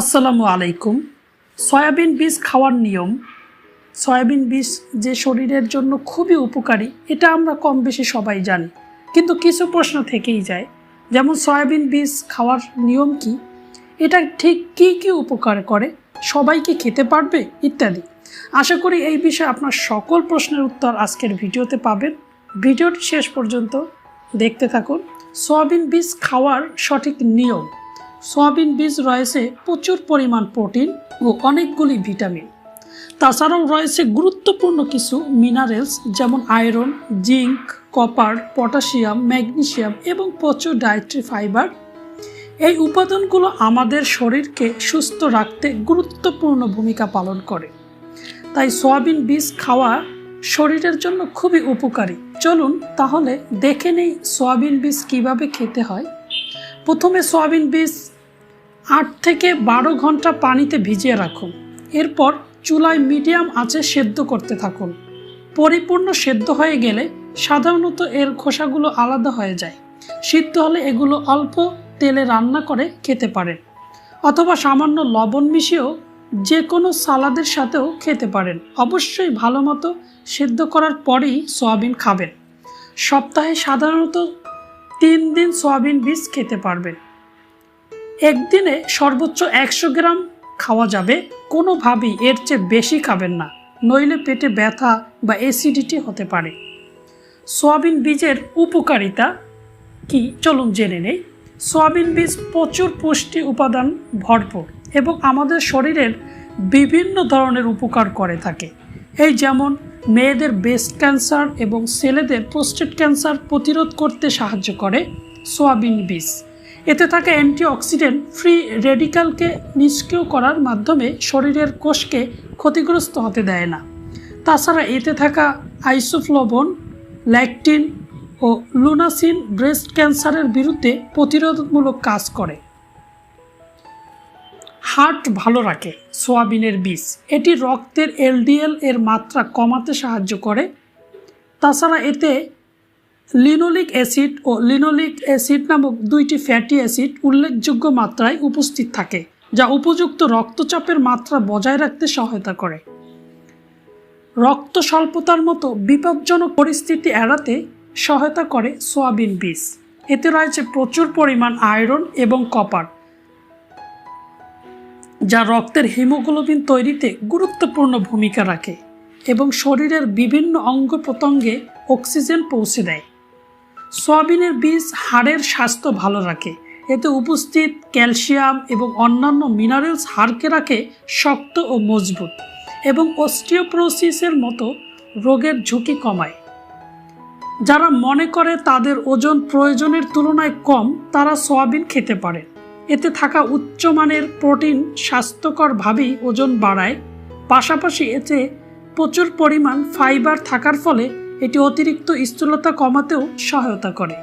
আসসালামু আলাইকুম। সয়াবিন বীজ খাওয়ার নিয়ম। সয়াবিন বীজ যে শরীরের জন্য খুবই উপকারী, এটা আমরা কম বেশি সবাই জানি। কিন্তু কিছু প্রশ্ন থেকেই যায়, যেমন সয়াবিন বীজ খাওয়ার নিয়ম কি? এটা ঠিক কি কি উপকার করে? সবাইকে খেতে পারবে? ইত্যাদি। আশা করি এই বিষয়ে আপনার সকল প্রশ্নের উত্তর আজকের ভিডিওতে পাবেন। ভিডিওটি শেষ পর্যন্ত দেখতে থাকুন। সয়াবিন বীজ খাওয়ার সঠিক নিয়ম। সয়াবিন বীজ রয়েছে প্রচুর পরিমাণ প্রোটিন ও অনেকগুলি ভিটামিন। তাছাড়াও রয়েছে গুরুত্বপূর্ণ কিছু মিনারেলস যেমন iron, zinc, copper, potassium, magnesium এবং প্রচুর ডায়েট্রি ফাইবার। এই উপাদানগুলো আমাদের শরীরকে সুস্থ রাখতে গুরুত্বপূর্ণ ভূমিকা পালন করে। তাই সয়াবিন বীজ খাওয়া শরীরের জন্য খুবই উপকারী। চলুন তাহলে দেখে নেই সয়াবিন বীজ কীভাবে খেতে হয়। প্রথমে সয়াবিন বীজ আট থেকে বারো ঘণ্টা পানিতে ভিজিয়ে রাখুন। এরপর চুলায় মিডিয়াম আঁচে সেদ্ধ করতে থাকুন। পরিপূর্ণ সেদ্ধ হয়ে গেলে সাধারণত এর খোসাগুলো আলাদা হয়ে যায়। সিদ্ধ হলে এগুলো অল্প তেলে রান্না করে খেতে পারেন। অথবা সামান্য লবণ মিশিয়েও যে কোনো সালাদের সাথেও খেতে পারেন। অবশ্যই ভালো মতো সেদ্ধ করার পরেই সয়াবিন খাবেন। সপ্তাহে সাধারণত তিন দিন সয়াবিন বীজ খেতে পারবেন। একদিনে সর্বোচ্চ একশো গ্রাম খাওয়া যাবে, কোনোভাবেই এর চেয়ে বেশি খাবেন না। নইলে পেটে ব্যথা বা অ্যাসিডিটি হতে পারে। সয়াবিন বীজের উপকারিতা কি? চলুন জেনে নেই। সয়াবিন বীজ প্রচুর পুষ্টি উপাদান ভরপুর এবং আমাদের শরীরের বিভিন্ন ধরনের উপকার করে থাকে। এই যেমন মেয়েদের ব্রেস্ট ক্যান্সার এবং ছেলেদের প্রোস্টেট ক্যান্সার প্রতিরোধ করতে সাহায্য করে সোয়াবিন বীজ। এতে থাকা অ্যান্টিঅক্সিডেন্ট ফ্রি রেডিক্যালকে নিষ্ক্রিয় করার মাধ্যমে শরীরের কোষকে ক্ষতিগ্রস্ত হতে দেয় না। তাছাড়া এতে থাকা আইসোফ্লোবন ল্যাকটিন ও লুনাসিন ব্রেস্ট ক্যান্সারের বিরুদ্ধে প্রতিরোধমূলক কাজ করে। হার্ট ভালো রাখে, সোয়াবিনের বীজ। এটি রক্তের এলডিএল এর মাত্রা কমাতে সাহায্য করে। তাছাড়া এতে লিনোলিক অ্যাসিড ও লিনোলিক অ্যাসিড নামক দুইটি ফ্যাটি অ্যাসিড উল্লেখযোগ্য মাত্রায় উপস্থিত থাকে, যা উপযুক্ত রক্তচাপের মাত্রা বজায় রাখতে সহায়তা করে। রক্ত স্বল্পতার মতো বিপজ্জনক পরিস্থিতি এড়াতে সহায়তা করে সোয়াবিন বীজ। এতে রয়েছে প্রচুর পরিমাণ আয়রন এবং কপার, যা রক্তের হিমোগ্লোবিন তৈরিতে গুরুত্বপূর্ণ ভূমিকা রাখে এবং শরীরের বিভিন্ন অঙ্গ প্রত্যঙ্গে অক্সিজেন পৌঁছে দেয়। সয়াবিনের বীজ হাড়ের স্বাস্থ্য ভালো রাখে। এতে উপস্থিত ক্যালসিয়াম এবং অন্যান্য মিনারেলস হাড়কে রাখে শক্ত ও মজবুত এবং অস্টিওপ্রোসিসের মতো রোগের ঝুঁকি কমায়। যারা মনে করে তাদের ওজন প্রয়োজনের তুলনায় কম, তারা সয়াবিন খেতে পারে। এতে থাকা উচ্চমানের প্রোটিন স্বাস্থ্যকরভাবেই ওজন বাড়ায়। পাশাপাশি এতে প্রচুর পরিমাণ ফাইবার থাকার ফলে এটি অতিরিক্ত স্থূলতা কমাতেও সহায়তা করে।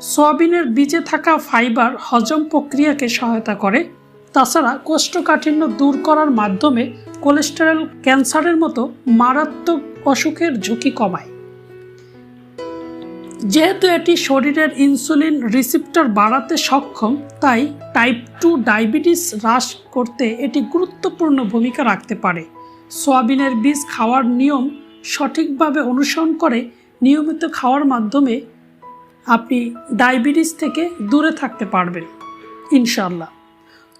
সয়াবিনের বীজে থাকা ফাইবার হজম প্রক্রিয়াকে সহায়তা করে। তাছাড়া কোষ্ঠকাঠিন্য দূর করার মাধ্যমে কোলেস্টেরল ক্যান্সারের মতো মারাত্মক অসুখের ঝুঁকি কমায়। যেহেতু এটি শরীরের ইনসুলিন রিসিপ্টর বাড়াতে সক্ষম, তাই টাইপ টু ডায়াবেটিস হ্রাস করতে এটি গুরুত্বপূর্ণ ভূমিকা রাখতে পারে। সোয়াবিনের বীজ খাওয়ার নিয়ম সঠিকভাবে অনুসরণ করে নিয়মিত খাওয়ার মাধ্যমে আপনি ডায়াবেটিস থেকে দূরে থাকতে পারবেন ইনশাল্লাহ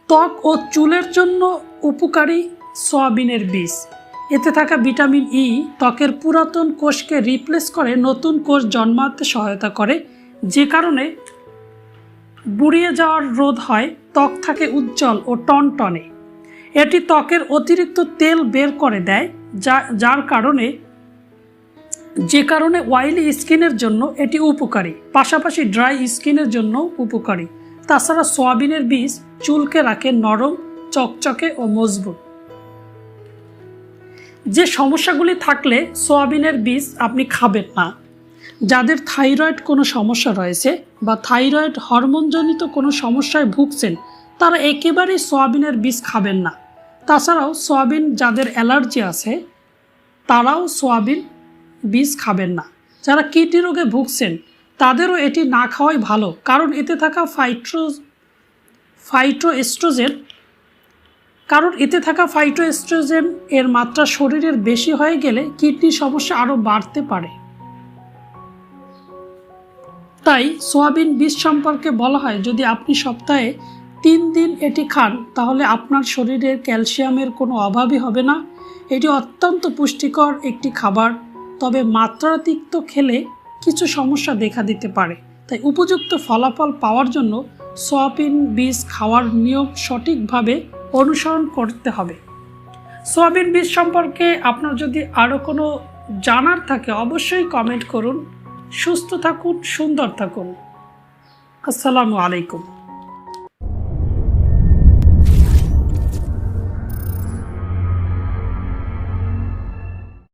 ত্বক ও চুলের জন্য উপকারী সয়াবিনের বীজ। এতে থাকা ভিটামিন ই ত্বকের পুরাতন কোষকে রিপ্লেস করে নতুন কোষ জন্মাতে সহায়তা করে। যে কারণে বুড়িয়ে যাওয়ার রোধ হয়, ত্বক থাকে উজ্জ্বল ও টনটনে। এটি ত্বকের অতিরিক্ত তেল বের করে দেয়, যা, যার কারণে যে কারণে অয়েলি স্কিনের জন্য এটি উপকারী, পাশাপাশি ড্রাই স্কিনের জন্য উপকারী। তাছাড়া সয়াবিনের বীজ চুলকে রাখে নরম, চকচকে ও মজবুত। যে সমস্যাগুলি থাকলে সোয়াবিনের বীজ আপনি খাবেন না। যাদের থাইরয়েড কোনো সমস্যা রয়েছে বা থাইরয়েড হরমোনজনিত কোনো সমস্যায় ভুগছেন, তারা একেবারেই সোয়াবিনের বীজ খাবেন না। তাছাড়াও সোয়াবিন যাদের অ্যালার্জি আছে, তারাও সোয়াবিন বীজ খাবেন না। যারা কিডনি রোগে ভুগছেন, তাদেরও এটি না খাওয়াই ভালো, কারণ এতে থাকা ফাইট্রো ফাইটোএস্ট্রোজেন কারণ এতে থাকা ফাইটোএস্ট্রোজেন এর মাত্রা শরীরের বেশি হয়ে গেলে কিডনির সমস্যা আরও বাড়তে পারে। তাই সোয়াবিন বীজ সম্পর্কে বলা হয়, যদি আপনি সপ্তাহে তিন দিন এটি খান, তাহলে আপনার শরীরের ক্যালসিয়ামের কোনো অভাবই হবে না। এটি অত্যন্ত পুষ্টিকর একটি খাবার। তবে মাত্রাতিরিক্ত খেলে কিছু সমস্যা দেখা দিতে পারে। তাই উপযুক্ত ফলাফল পাওয়ার জন্য সোয়াবিন বীজ খাওয়ার নিয়ম সঠিকভাবে অনুসরণ করতে হবে। সোয়াবিন বীজ সম্পর্কে আপনার যদি আরও কোনো জানার থাকে, অবশ্যই কমেন্ট করুন। সুস্থ থাকুন, সুন্দর থাকুন। আসসালামু আলাইকুম।